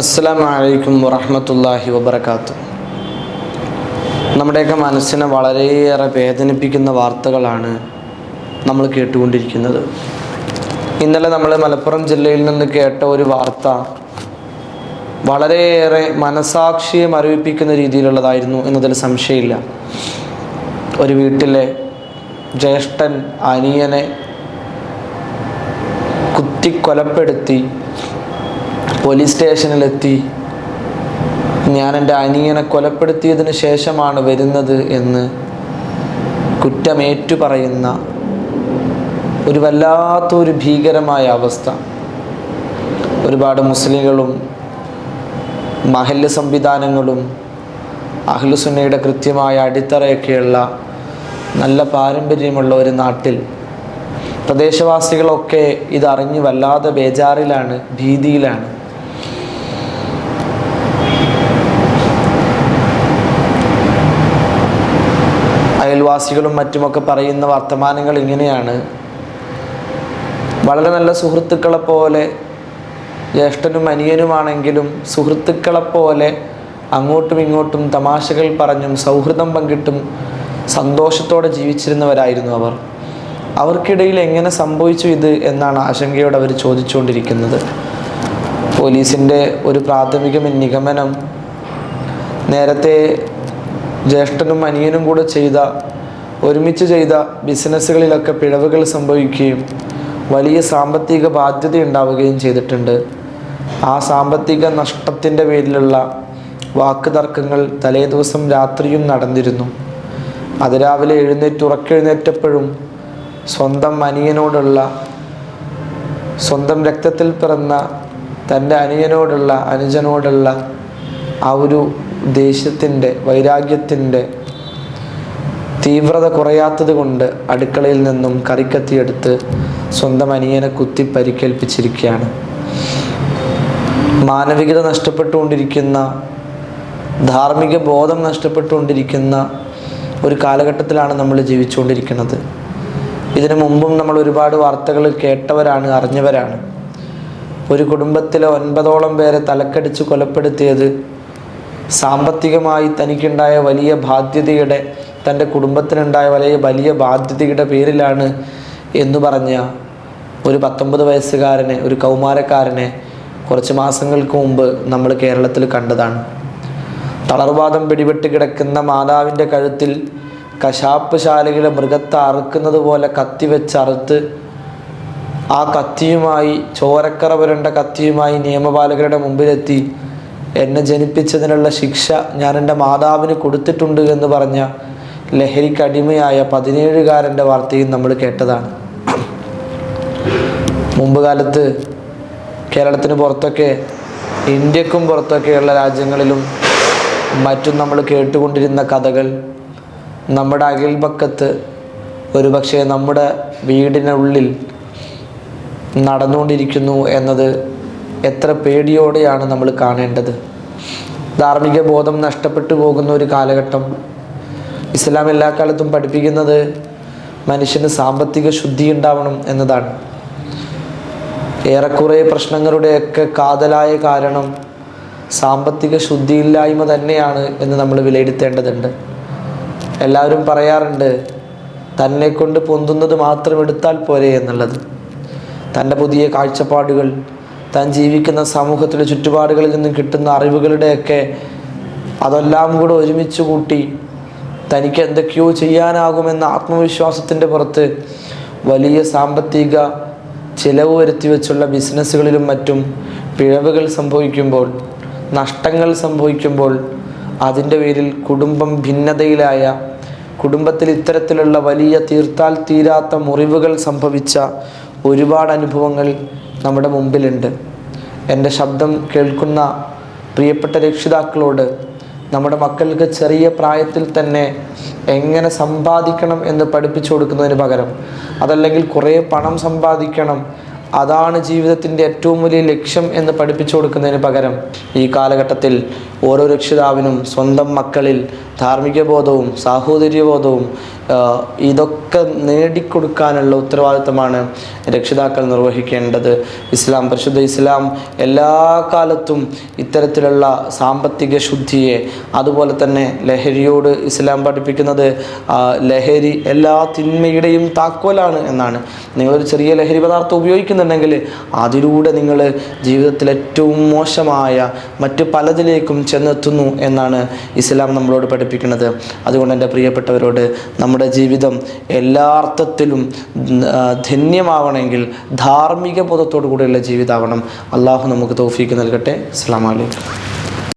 അസ്സലാമു അലൈക്കും വറഹമത്തല്ലാഹി വബർക്കാത്തു നമ്മുടെയൊക്കെ മനസ്സിനെ വളരെയേറെ വേദനിപ്പിക്കുന്ന വാർത്തകളാണ് നമ്മൾ കേട്ടുകൊണ്ടിരിക്കുന്നത്. ഇന്നലെ നമ്മൾ മലപ്പുറം ജില്ലയിൽ നിന്ന് കേട്ട ഒരു വാർത്ത വളരെയേറെ മനസാക്ഷിയെ മരവിപ്പിക്കുന്ന രീതിയിലുള്ളതായിരുന്നു എന്നതിൽ സംശയമില്ല. ഒരു വീട്ടിലെ ജ്യേഷ്ഠൻ അനിയനെ കുത്തിക്കൊലപ്പെടുത്തി പോലീസ് സ്റ്റേഷനിലെത്തി. ഞാൻ എന്റെ അനിയനെ കൊലപ്പെടുത്തിയതിന് ശേഷമാണ് വരുന്നത് എന്ന് കുറ്റമേറ്റു പറയുന്ന ഒരു വല്ലാത്തൊരു ഭീകരമായ അവസ്ഥ. ഒരുപാട് മുസ്ലിങ്ങളും മഹല്ല് സംവിധാനങ്ങളും അഹ്ലുസുന്നയുടെ കൃത്യമായ അടിത്തറയൊക്കെയുള്ള നല്ല പാരമ്പര്യമുള്ള ഒരു നാട്ടിൽ പ്രദേശവാസികളൊക്കെ ഇതറിഞ്ഞ് വല്ലാതെ ബേജാറിലാണ് ഭീതിയിലാണ്. അയൽവാസികളും മറ്റുമൊക്കെ പറയുന്ന വർത്തമാനങ്ങൾ ഇങ്ങനെയാണ്. വളരെ നല്ല സുഹൃത്തുക്കളെ പോലെ ജ്യേഷ്ഠനും അനിയനുമാണെങ്കിലും സുഹൃത്തുക്കളെ പോലെ അങ്ങോട്ടും ഇങ്ങോട്ടും തമാശകൾ പറഞ്ഞും സൗഹൃദം പങ്കിട്ടും സന്തോഷത്തോടെ ജീവിച്ചിരുന്നവരായിരുന്നു അവർ. അവർക്കിടയിൽ എങ്ങനെ സംഭവിച്ചു ഇത് എന്നാണ് ആശങ്കയോടെ അവർ ചോദിച്ചുകൊണ്ടിരിക്കുന്നത്. പോലീസിന്റെ ഒരു പ്രാഥമിക നിഗമനം നേരത്തെ ജ്യേഷ്ഠനും അനിയനും കൂടെ ചെയ്ത ഒരുമിച്ച് ചെയ്ത ബിസിനസ്സുകളിലൊക്കെ പിഴവുകൾ സംഭവിക്കുകയും വലിയ സാമ്പത്തിക ബാധ്യത ഉണ്ടാവുകയും ചെയ്തിട്ടുണ്ട്. ആ സാമ്പത്തിക നഷ്ടത്തിന്റെ പേരിലുള്ള വാക്ക് തർക്കങ്ങൾ തലേ ദിവസം രാത്രിയും നടന്നിരുന്നു. അതിരാവിലെ എഴുന്നേറ്റ് ഉറക്കെഴുന്നേറ്റപ്പോഴും സ്വന്തം അനിയനോടുള്ള സ്വന്തം രക്തത്തിൽ പിറന്ന തന്റെ അനിയനോടുള്ള അനുജനോടുള്ള ആ ഒരു ദേഷ്യത്തിന്റെ വൈരാഗ്യത്തിന്റെ തീവ്രത കുറയാത്തത് കൊണ്ട് അടുക്കളയിൽ നിന്നും കറിക്കത്തിയെടുത്ത് സ്വന്തം അനിയനെ കുത്തി പരിക്കേൽപ്പിച്ചിരിക്കുകയാണ്. മാനവികത നഷ്ടപ്പെട്ടുകൊണ്ടിരിക്കുന്ന ധാർമ്മിക ബോധം നഷ്ടപ്പെട്ടുകൊണ്ടിരിക്കുന്ന ഒരു കാലഘട്ടത്തിലാണ് നമ്മൾ ജീവിച്ചുകൊണ്ടിരിക്കുന്നത്. ഇതിനു മുമ്പും നമ്മൾ ഒരുപാട് വാർത്തകൾ കേട്ടവരാണ് അറിഞ്ഞവരാണ്. ഒരു കുടുംബത്തിലെ ഒൻപതോളം പേരെ തലക്കടിച്ച് കൊലപ്പെടുത്തിയത് സാമ്പത്തികമായി തനിക്കുണ്ടായ വലിയ ബാധ്യതയുടെ തന്റെ കുടുംബത്തിനുണ്ടായ വലിയ വലിയ ബാധ്യതയുടെ പേരിലാണ് എന്ന് പറഞ്ഞ ഒരു പത്തൊമ്പത് വയസ്സുകാരനെ ഒരു കൗമാരക്കാരനെ കുറച്ച് മാസങ്ങൾക്ക് മുമ്പ് നമ്മൾ കേരളത്തിൽ കണ്ടതാണ്. തളർവാദം പിടിപെട്ട് കിടക്കുന്ന മാതാവിന്റെ കഴുത്തിൽ കശാപ്പ് ശാലയിലെ മൃഗത്തെ അറുക്കുന്നത് പോലെ കത്തി വെച്ചറുത്ത് ആ കത്തിയുമായി ചോരക്കറ പുരണ്ട കത്തിയുമായി നിയമപാലകരുടെ മുമ്പിലെത്തി എന്നെ ജനിപ്പിച്ചതിനുള്ള ശിക്ഷ ഞാൻ എന്റെ മാതാവിന് കൊടുത്തിട്ടുണ്ട് എന്ന് പറഞ്ഞ ലഹരിക്കടിമയായ പതിനേഴുകാരന്റെ വാർത്തയും നമ്മൾ കേട്ടതാണ്. മുമ്പ് കാലത്ത് കേരളത്തിന് പുറത്തൊക്കെ ഇന്ത്യക്കും പുറത്തൊക്കെയുള്ള രാജ്യങ്ങളിലും മറ്റും നമ്മൾ കേട്ടുകൊണ്ടിരുന്ന കഥകൾ നമ്മുടെ അയൽപക്കത്ത് ഒരുപക്ഷെ നമ്മുടെ വീടിനുള്ളിൽ നടന്നുകൊണ്ടിരിക്കുന്നു എന്നത് എത്ര പേടിയോടെയാണ് നമ്മൾ കാണേണ്ടത്? ധാർമ്മിക ബോധം നഷ്ടപ്പെട്ടു പോകുന്ന ഒരു കാലഘട്ടം. ഇസ്ലാം എല്ലാ കാലത്തും പഠിപ്പിക്കുന്നത് മനുഷ്യന് സാമ്പത്തിക ശുദ്ധി ഉണ്ടാവണം എന്നതാണ്. ഏറെക്കുറെ പ്രശ്നങ്ങളുടെയൊക്കെ കാതലായ കാരണം സാമ്പത്തിക ശുദ്ധിയില്ലായ്മ തന്നെയാണ് എന്ന് നമ്മൾ വിലയിരുത്തേണ്ടതുണ്ട്. എല്ലാവരും പറയാറുണ്ട് തന്നെ കൊണ്ട് പൊന്തുന്നത് മാത്രം എടുത്താൽ പോരെ എന്നുള്ളത്. തന്റെ പുതിയ കാഴ്ചപ്പാടുകൾ താൻ ജീവിക്കുന്ന സമൂഹത്തിലെ ചുറ്റുപാടുകളിൽ നിന്നും കിട്ടുന്ന അറിവുകളുടെയൊക്കെ അതെല്ലാം കൂടെ ഒരുമിച്ച് കൂട്ടി തനിക്ക് എന്തൊക്കെയോ ചെയ്യാനാകുമെന്ന ആത്മവിശ്വാസത്തിന്റെ പുറത്ത് വലിയ സാമ്പത്തിക ചിലവ് വരുത്തി വെച്ചുള്ള ബിസിനസ്സുകളിലും മറ്റും പിഴവുകൾ സംഭവിക്കുമ്പോൾ നഷ്ടങ്ങൾ സംഭവിക്കുമ്പോൾ അതിന്റെ പേരിൽ കുടുംബം ഭിന്നതയിലായ കുടുംബത്തിൽ ഇത്തരത്തിലുള്ള വലിയ തീർത്താൽ തീരാത്ത മുറിവുകൾ സംഭവിച്ച ഒരുപാട് അനുഭവങ്ങൾ നമ്മുടെ മുമ്പിലുണ്ട്. എന്റെ ശബ്ദം കേൾക്കുന്ന പ്രിയപ്പെട്ട രക്ഷിതാക്കളോട് നമ്മുടെ മക്കൾക്ക് ചെറിയ പ്രായത്തിൽ തന്നെ എങ്ങനെ സമ്പാദിക്കണം എന്ന് പഠിപ്പിച്ചു കൊടുക്കുന്നതിന് പകരം അതല്ലെങ്കിൽ കുറേ പണം സമ്പാദിക്കണം അതാണ് ജീവിതത്തിന്റെ ഏറ്റവും വലിയ ലക്ഷ്യം എന്ന് പഠിപ്പിച്ചു കൊടുക്കുന്നതിന് പകരം ഈ കാലഘട്ടത്തിൽ ഓരോ രക്ഷിതാവിനും സ്വന്തം മക്കളിൽ ധാർമ്മിക ബോധവും സാഹോദര്യബോധവും ബോധവും ഇതൊക്കെ നേടിക്കൊടുക്കാനുള്ള ഉത്തരവാദിത്തമാണ് രക്ഷിതാക്കൾ നിർവഹിക്കേണ്ടത്. ഇസ്ലാം പരിശുദ്ധ ഇസ്ലാം എല്ലാ കാലത്തും ഇത്തരത്തിലുള്ള സാമ്പത്തിക ശുദ്ധിയെ അതുപോലെ തന്നെ ലഹരിയോട് ഇസ്ലാം പഠിപ്പിക്കുന്നത് ലഹരി എല്ലാ തിന്മയുടെയും താക്കോലാണ് എന്നാണ്. നിങ്ങളൊരു ചെറിയ ലഹരി പദാർത്ഥം ഉപയോഗിക്കുന്നുണ്ടെങ്കിൽ അതിലൂടെ നിങ്ങൾ ജീവിതത്തിൽ ഏറ്റവും മോശമായ മറ്റു പലതിലേക്കും ചെന്നെത്തുന്നു എന്നാണ് ഇസ്ലാം നമ്മളോട് പഠിപ്പിക്കുന്നത്. അതുകൊണ്ട് എന്റെ പ്രിയപ്പെട്ടവരോട് നമ്മുടെ ജീവിതം എല്ലാ അർത്ഥത്തിലും ധന്യമാവണമെങ്കിൽ ധാർമ്മിക ബോധത്തോടു കൂടിയുള്ള ജീവിതമാവണം. അള്ളാഹു നമുക്ക് തോഫീക്ക് നൽകട്ടെ. അസ്സാം വലൈക്കും